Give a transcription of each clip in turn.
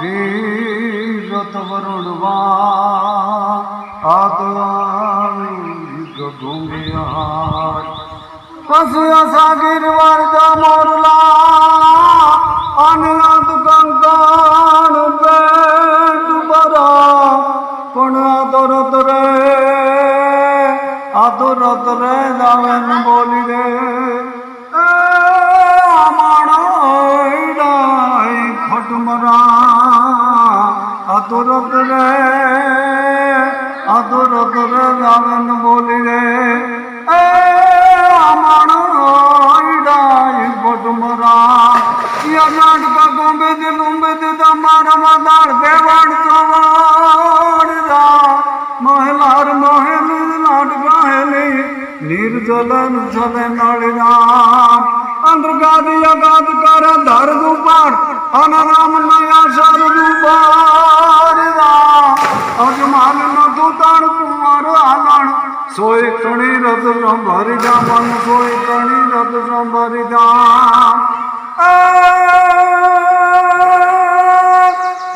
રી રત વરુણવા આતવાણી ગગુંગિયાર પસુય સાગીર વરદા મોરલા. અનંત আদরত রে আদরত রে জানেন বলি রে আমার ডাই মহেল নাটকা হেলি নির্জলন ঝলে নড়িরাম অন্ধকার ইয়াগাদ কর ধর অনারাম নয়া સોય તણી રત સંભારી જા મન સોય તણી રત સંભારી જા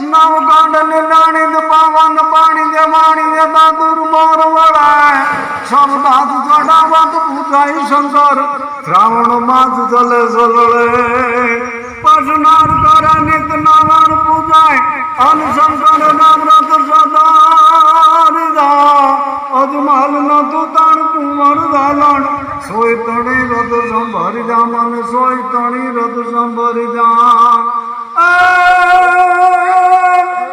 નવ ગાંડલ લાણી દ પાવન પાણી દે વાણી દે દાદુર મોર વળાય સબ દાદ ચડાવત પૂજાય શંકર શ્રાવણ માસ ચલે ચલળે પસનાર કરે નિત નાવણ પૂજાય અન શંકર નામ ન તુતાણ કુંવર દાલણ સોય તણી રથ સંભારી જા મન સોય તણી રથ સંભારી જા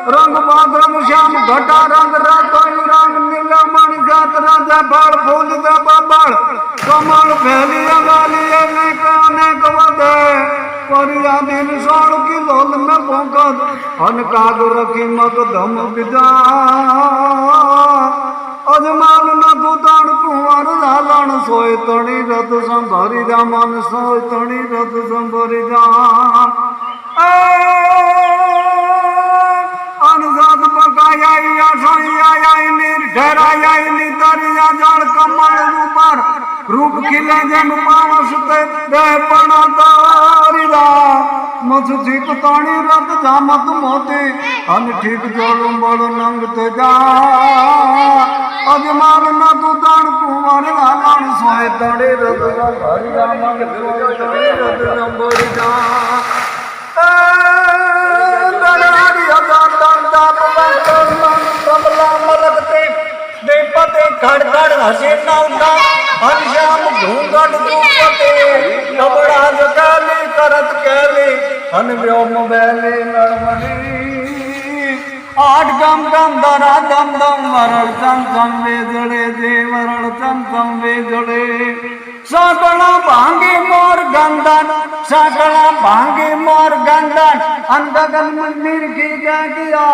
રંગ બાદરમ શ્યામ ઘટા રંગ રાતોય રંગ નીલમણ જાત રાજા બાળ ફૂલ દે બાબળ કમળ ફેલી અંગાલી અનેક અનેક વધે પરિયા દિન સોળ કી લોલ में પોકત અન કાગ રખી મગ ધમ વિદા ਤਣੀ ਰਤ ਸੰਭਾਰੀ ਦਾ ਮਨ ਸੋਇ ਤਣੀ ਰਤ ਸੰਭਾਰੀ ਦਾ। ਅਨਗਤ ਪਕਾਈ ਆਸਾਈ ਆਈ ਨੀਰ ਠਹਿਰਾਈ ਆਈ ਨੀ ਦਰਿਆ ਜਲ ਕਮਲ ਰੂਪਰ ਰੂਪ ਖਿਲੇ ਜਨ ਮਾਨਸ ਤੇ ਦੇ ਪਣਾ ਤਾਰੀ ਦਾ। ਮਤ ਜੀਤ ਤਾਣੀ ਰਤ ਜਾਮਤ ਮੋਤੀ, ਅਨ ਠੀਕ ਜੋਲ ਬੜ ਨੰਗ ਤੇ ਜਾ। अजमान न तू तण कुमारे वालाण सोए तणे रत हरि राम तणे रत नंबर जा तणारी अजान तण ताप मन मन कमला मलक ते ਦੇ ਪਤੇ ਖੜ ਖੜ ਹਸੀਨਾ ਹੁੰਦਾ ਹਰ ਸ਼ਾਮ ਢੂੰਗੜ ਰੂਪਤੇ ਕਬੜਾ ਜਗਾਲੀ ਕਰਤ ਕਹਿਲੀ ਹਨ ਵਿਉ ਮਬੈਲੇ ਨਰਮਣੀ दम दम दरा दम दम वरळ चम चम वेजडे दे वरळ चम चम वेजडे सगळा भांगे मोर गंदन सगळा भांगे मोर गंदन अंधगन मंदिर की जागिया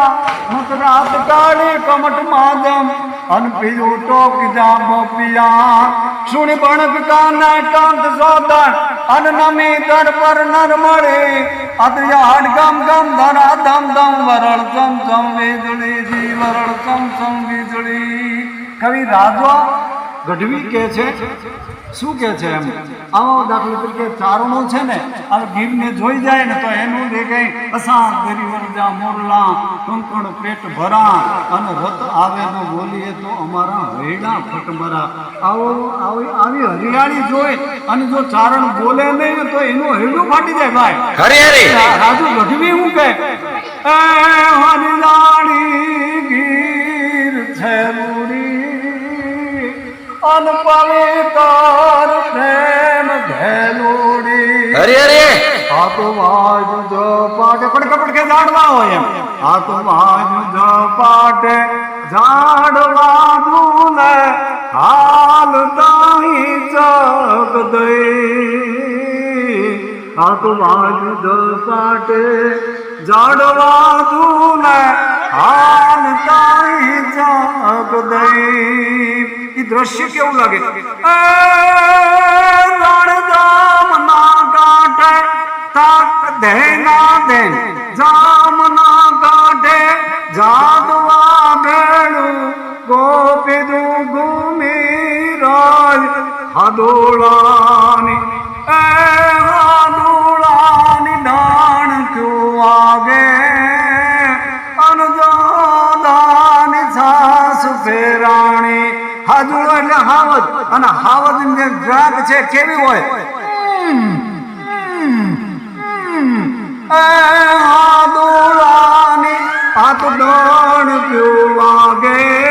मुसरात काले कमट मादम अन पियो टोक जाबो पिया। सुन बणक का कांत सौदन અન નમી દર પર નર મળે. અદયા હડ ગમ ગમ ધરા ધમ ધમ વરળ ચમ ચમ વીજળી જી વરળ ચમ ચમ વીજળી. કવિ રાજો ગઢવી કે છે શું કે છે એમ? આવો દાખલા તરીકે ચારણો છે ને આ ગીરને જોઈ જાય ને તો એનું દેખાય અસાર ગરી વરજા મોરલા કંકણ પેટ ભરા અને રત આવે તો બોલીએ તો અમારા હૈડા ફટમરા. આવો આવી આવી હરિયાળી જોઈ અને જો ચારણ બોલે નહીં તો એનું હૈડું ફાટી જાય ભાઈ. રાજુ ગઢવી હું કે એ હરિયાળી ગીર છે મૂડી અન હરી આ તો વાજ જો પાટે પડકે પડકે જાડવા હોય એમ. આ તો વાજ જો પાટે જાડવા દૂલે હાલ તાહી ચક દઈ. આ તો વાજ જો પાટે જાડવા દૂલે હાલ તાહી ચક દઈ. ઈ દ્રશ્ય કેવું લાગે? હાદોળાની એ હાદોળાની ડાણ ક્યુ વાગે. અનજાદાની સાસ ફેરાણી હાદુળ એટલે હાવજ, અને હાવજની જે ગ્રાહક છે, કેવી હોય? એ હાદોળાની આ તો ડાણ ક્યું વાગે.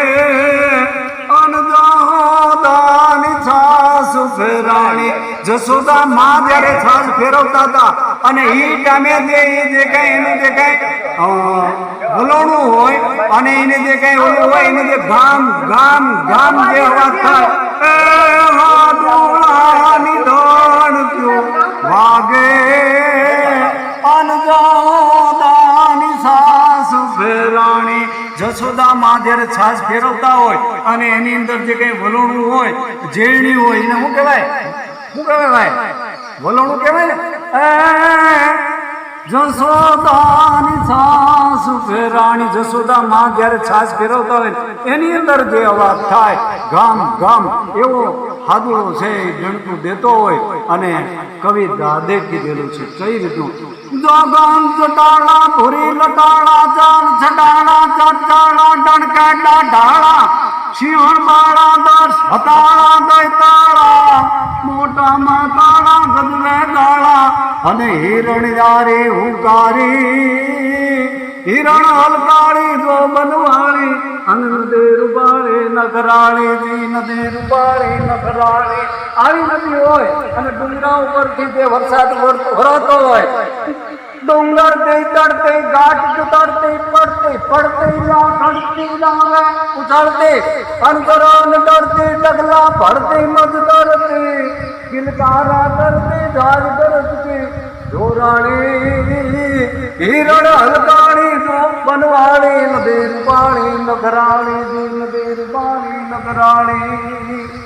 હોય અને એને જે કાંઈ ઓલું હોય એને જે વાગે જસોદા માં જ્યારે છાસ ફેરવતા હોય અને એની અંદર જે કઈ વલોણું હોય ઝેરણી હોય, એને શું કહેવાય? શું કહેવાય વલોણું કહેવાય ને? જસોદાની છાસ ફેરાણી જસોદા માં જ્યારે છાસ ફેરવતા હોય એની અંદર જે અવાજ થાય, ગામ ગામ, એવો હાદુડો છે એ ગણતું દેતો હોય અને કવિ દાદે કીધેલું છે, કઈ રીતનું? જોગમ ચટાળા ભૂરી લટાળા ચાલ છટાળા ચટાળા ડણકેટા ઢાળા શિવણ બાળા દસ હતાળા દૈતાળા મોટા માતાળા ગજવે ગાળા, અને હિરણ યારે હુંકારી, હિરણ હલકાળી જો બનવાળી અન રૂપાળી નગરાળી જી નદે રૂપાળે, નખરાળી. આવી નદી હોય અને ડુંગરા ઉપરથી તે વરસાદ વરતો હોય, ડુંગર તે ચડતે ઘાટ पढ़ते या घटते लावे उछलते अंतरान डरते टगला भरते मज करते किलकारा करते जाग करते जो रानी हीरण हलकाणी जो बनवाणी नदेर पाणी नगराणी जी नदेर पाणी नगराणी